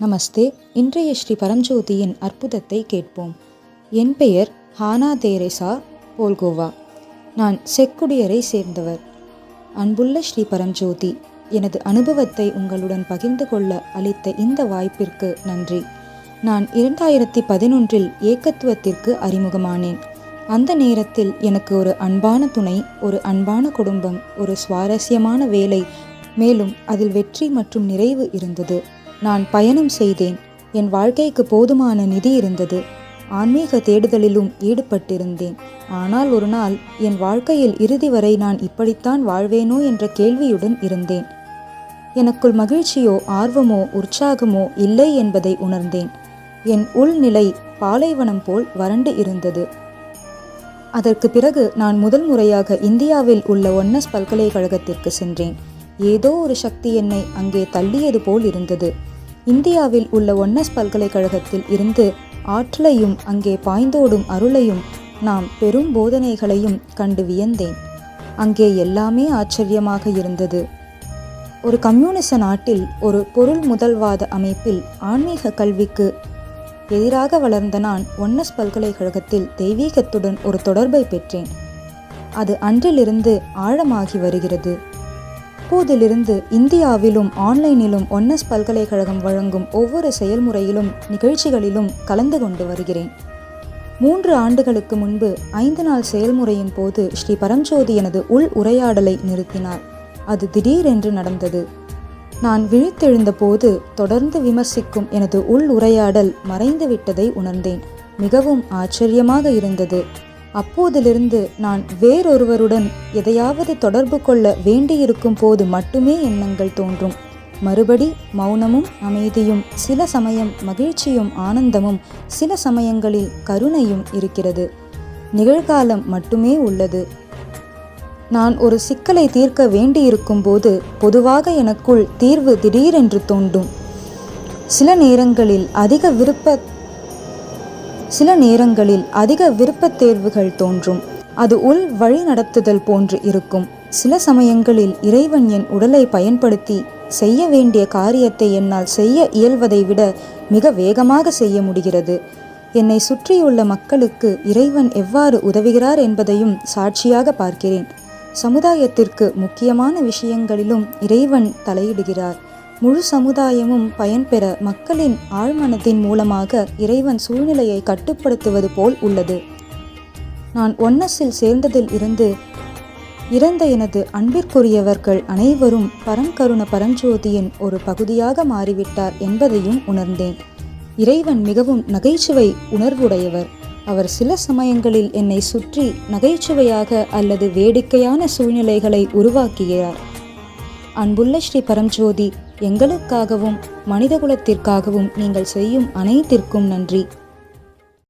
நமஸ்தே. இன்றைய ஸ்ரீ பரம்ஜோதியின் அற்புதத்தை கேட்போம். என் பெயர் ஹானா தேரேசா போல்கோவா. நான் செக்குடியரை சேர்ந்தவர். அன்புள்ள ஸ்ரீ பரம்ஜோதி எனது அனுபவத்தை உங்களுடன் பகிர்ந்து கொள்ள அளித்த இந்த வாய்ப்பிற்கு நன்றி. நான் இரண்டாயிரத்தி பதினொன்றில் ஏகத்துவத்திற்கு அறிமுகமானேன். அந்த நேரத்தில் எனக்கு ஒரு அன்பான துணை ஒரு அன்பான குடும்பம் ஒரு சுவாரஸ்யமான வேலை மேலும் அதில் வெற்றி மற்றும் நிறைவு இருந்தது. நான் பயணம் செய்தேன். என் வாழ்க்கைக்கு போதுமான நிதி இருந்தது. ஆன்மீக தேடுதலிலும் ஈடுபட்டிருந்தேன். ஆனால் ஒரு நாள் என் வாழ்க்கையில் இறுதி வரை நான் இப்படித்தான் வாழ்வேனோ என்ற கேள்வியுடன் இருந்தேன். எனக்குள் மகிழ்ச்சியோ ஆர்வமோ உற்சாகமோ இல்லை என்பதை உணர்ந்தேன். என் உள்நிலை பாலைவனம் போல் வறண்டு இருந்தது. அதற்கு பிறகு நான் முதல் முறையாக இந்தியாவில் உள்ள ஒன்னஸ் பல்கலைக்கழகத்திற்கு சென்றேன். ஏதோ ஒரு சக்தி என்னை அங்கே தள்ளியது போல் இருந்தது. இந்தியாவில் உள்ள ஒன்னஸ் பல்கலைக்கழகத்தில் இருந்து ஆற்றலையும் அங்கே பாய்ந்தோடும் அருளையும் நாம் பெரும் போதனைகளையும் கண்டு வியந்தேன். அங்கே எல்லாமே ஆச்சரியமாக இருந்தது. ஒரு கம்யூனிச நாட்டில் ஒரு பொருள் முதல்வாத அமைப்பில் ஆன்மீக கல்விக்கு எதிராக வளர்ந்த நான் ஒன்னஸ் பல்கலைக்கழகத்தில் தெய்வீகத்துடன் ஒரு தொடர்பை பெற்றேன். அது அன்றிலிருந்து ஆழமாகி வருகிறது. அப்போதிலிருந்து இந்தியாவிலும் ஆன்லைனிலும் ஒன்னஸ் பல்கலைக்கழகம் வழங்கும் ஒவ்வொரு செயல்முறையிலும் நிகழ்ச்சிகளிலும் கலந்து கொண்டு வருகிறேன். மூன்று ஆண்டுகளுக்கு முன்பு ஐந்து நாள் செயல்முறையின் போது ஸ்ரீ பரம்ஜோதி எனது உள் உரையாடலை நிறுத்தினார். அது திடீரென்று நடந்தது. நான் விழித்தெழுந்த போது தொடர்ந்து விமர்சிக்கும் எனது உள் உரையாடல் மறைந்து விட்டதை உணர்ந்தேன். மிகவும் ஆச்சரியமாக இருந்தது. அப்போதிலிருந்து நான் வேறொருவருடன் எதையாவது தொடர்பு கொள்ள வேண்டியிருக்கும் போது மட்டுமே எண்ணங்கள் தோன்றும். மறுபடி மௌனமும் அமைதியும் சில சமயம் மகிழ்ச்சியும் ஆனந்தமும் சில சமயங்களில் கருணையும் இருக்கிறது. நிகழ்காலம் மட்டுமே உள்ளது. நான் ஒரு சிக்கலை தீர்க்க வேண்டியிருக்கும் போது பொதுவாக எனக்குள் தீர்வு திடீரென்று தோன்றும். சில நேரங்களில் அதிக விருப்ப சில நேரங்களில் அதிக விருப்பத் தேர்வுகள் தோன்றும். அது உள் வழி நடத்துதல் போன்று இருக்கும். சில சமயங்களில் இறைவன் என் உடலை பயன்படுத்தி செய்ய வேண்டிய காரியத்தை என்னால் செய்ய இயல்வதை விட மிக வேகமாக செய்ய முடிகிறது. என்னை சுற்றியுள்ள மக்களுக்கு இறைவன் எவ்வாறு உதவுகிறார் என்பதையும் சாட்சியாக பார்க்கிறேன். சமுதாயத்திற்கு முக்கியமான விஷயங்களிலும் இறைவன் தலையிடுகிறார். முழு சமுதாயமும் பயன்பெற மக்களின் ஆழ்மனத்தின் மூலமாக இறைவன் சூழ்நிலையை கட்டுப்படுத்துவது போல் உள்ளது. நான் ஒன்னஸில் சேர்ந்ததில் இருந்து இறந்த எனது அன்பிற்குரியவர்கள் அனைவரும் பரங்கருண பரஞ்சோதியின் ஒரு பகுதியாக மாறிவிட்டார் என்பதையும் உணர்ந்தேன். இறைவன் மிகவும் நகைச்சுவை உணர்வுடையவர். அவர் சில சமயங்களில் என்னை சுற்றி நகைச்சுவையாக அல்லது வேடிக்கையான சூழ்நிலைகளை உருவாக்குகிறார். அன்புள்ள ஸ்ரீ பரஞ்சோதி எங்களுக்காகவும் மனிதகுலத்திற்காகவும் நீங்கள் செய்யும் அனைத்திற்கும் நன்றி.